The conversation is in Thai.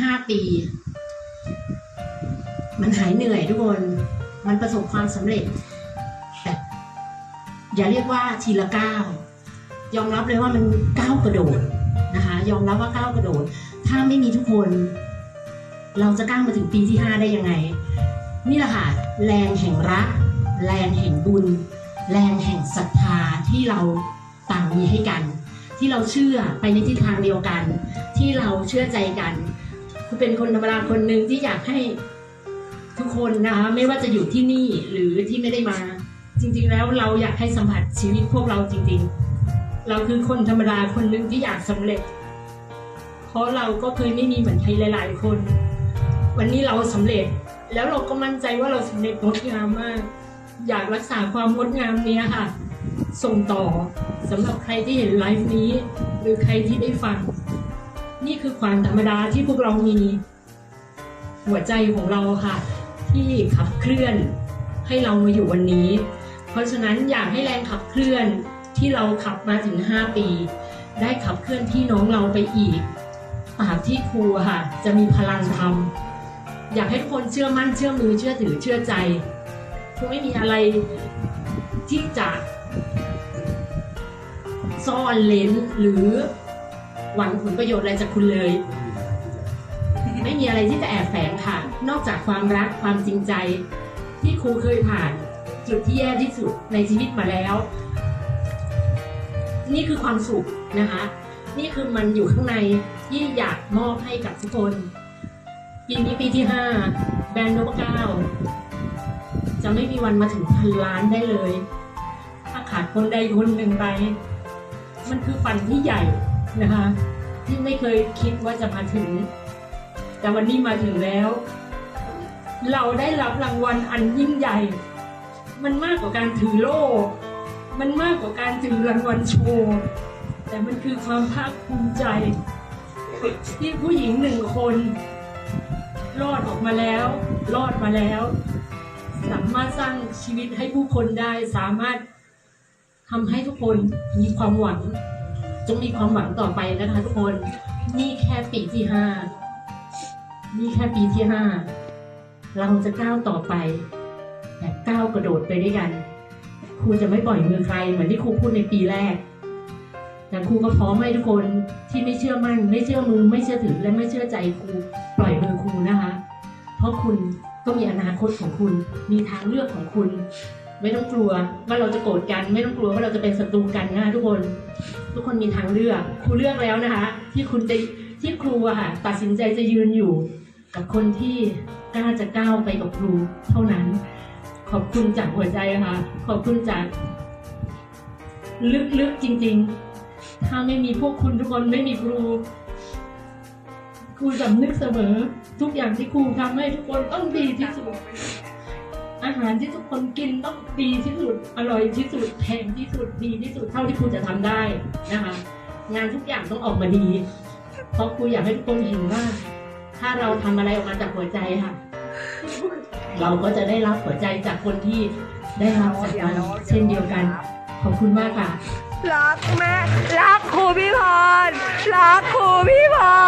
ห้าปี มันหายเหนื่อยทุกคน มันประสบความสำเร็จแต่อย่าเรียกว่าทีละก้าวยอมรับเลยว่ามันก้าวกระโดดนะคะ ยอมรับว่าก้าวกระโดด ถ้าไม่มีทุกคน เราจะก้าวมาถึงปีที่ห้าได้ยังไง นี่แหละค่ะแรงแห่งรัก แรงแห่งบุญ แรงแห่งศรัทธาที่เราต่างมีให้กัน ที่เราเชื่อไปในทิศทางเดียวกัน ที่เราเชื่อใจกัน คือเป็นคนธรรมดาคนหนึ่งที่อยากให้ทุกคนนะคะ ไม่ว่าจะอยู่ที่นี่หรือที่ไม่ได้มา จริง ๆ แล้วเราอยากให้สัมผัสชีวิตพวกเราจริง ๆ เราคือคนธรรมดาคนหนึ่งที่อยากสำเร็จ เพราะเราก็เคยไม่มีเหมือนใครหลาย ๆ คน วันนี้เราสำเร็จ แล้วเราก็มั่นใจว่าเราสำเร็จงดงามมาก อยากรักษาความงดงามนี้ค่ะ ส่งต่อสำหรับใครที่เห็นไลฟ์นี้ หรือใครที่ได้ฟัง นี่คือความธรรมดาที่พวกเรามีหัวใจของเราค่ะ ที่ขับเคลื่อนให้เรามาอยู่วันนี้ เพราะฉะนั้นอยากให้แรงขับเคลื่อนที่เราขับมาถึง 5 ปี ได้ขับเคลื่อนพี่น้องเราไปอีกตราบที่ครูค่ะ จะมีพลังทำอยากให้ทุกคนเชื่อมั่นเชื่อมือเชื่อถือเชื่อใจครูไม่มีอะไรที่จะซ่อนเลนหรือ หวังผลประโยชน์อะไรจากคุณเลย ไม่มีอะไรที่จะแอบแฝงค่ะ นอกจากความรักความจริงใจ ที่ครูเคยผ่าน จุดที่แย่ที่สุดในชีวิตมาแล้ว นี่คือความสุขนะคะ นี่คือมันอยู่ข้างในที่อยากมอบให้กับทุกคนปีนี้ปีที่ห้าแบรนด์นพเก้าจะไม่มีวันมาถึงพันล้านได้เลย ถ้าขาดคนใดคนหนึ่งไป มันคือฝันที่ใหญ่ นะคะที่ไม่เคยคิดว่าจะมาถึง แต่วันนี้มาถึงแล้ว เราได้รับรางวัลอันยิ่งใหญ่ มันมากกว่าการถือโล่มันมากกว่าการถือรางวัลโชว์แต่มันคือความภาคภูมิใจ ที่ผู้หญิงหนึ่งคน รอดออกมาแล้ว รอดมาแล้ว สามารถสร้างชีวิตให้ผู้คนได้สามารถทำให้ทุกคนมีความหวัง จงมีความหวังต่อไปนะคะทุกคน นี่แค่ปีที่ห้านี่แค่ปีที่ห้าเราจะก้าวต่อไปแบบก้าวกระโดดไปด้วยกัน ครูจะไม่ปล่อยมือใครเหมือนที่ครูพูดในปีแรก แต่ครูก็พร้อมให้ทุกคนที่ไม่เชื่อมั่น ไม่เชื่อมือ ไม่เชื่อถือและไม่เชื่อใจครูปล่อยมือครูนะคะ เพราะคุณก็มีอนาคตของคุณ มีทางเลือกของคุณ ไม่ต้องกลัวว่าเราจะโกรธกัน ไม่ต้องกลัวว่าเราจะเป็นศัตรูกันนะคะทุกคน ทุกคนมีทางเลือกครูเลือกแล้วนะคะ ที่คุณจะที่ครูอะค่ะตัดสินใจจะยืนอยู่ กับคนที่กล้าจะก้าวไปกับครูเท่านั้น ขอบคุณจากหัวใจค่ะ ขอบคุณจาก ลึกๆจริง ๆ ถ้าไม่มีพวกคุณทุกคนไม่มีครูครูสำนึกเสมอ ทุกอย่างที่ครูทำให้ทุกคนต้องดีที่สุด อาหารที่ทุกคนกินต้องดีที่สุดอร่อยที่สุดแพงที่สุดดีที่สุดเท่าที่ครูจะทำได้นะคะ งานทุกอย่างต้องออกมาดี เพราะครูอยากให้ทุกคนเห็นว่า ถ้าเราทำอะไรออกมาจากหัวใจค่ะ เราก็จะได้รับหัวใจจากคนที่ได้รับจากมันเช่นเดียวกัน ขอบคุณมากค่ะ รักแม่รักครูพี่พรรักครูพี่พร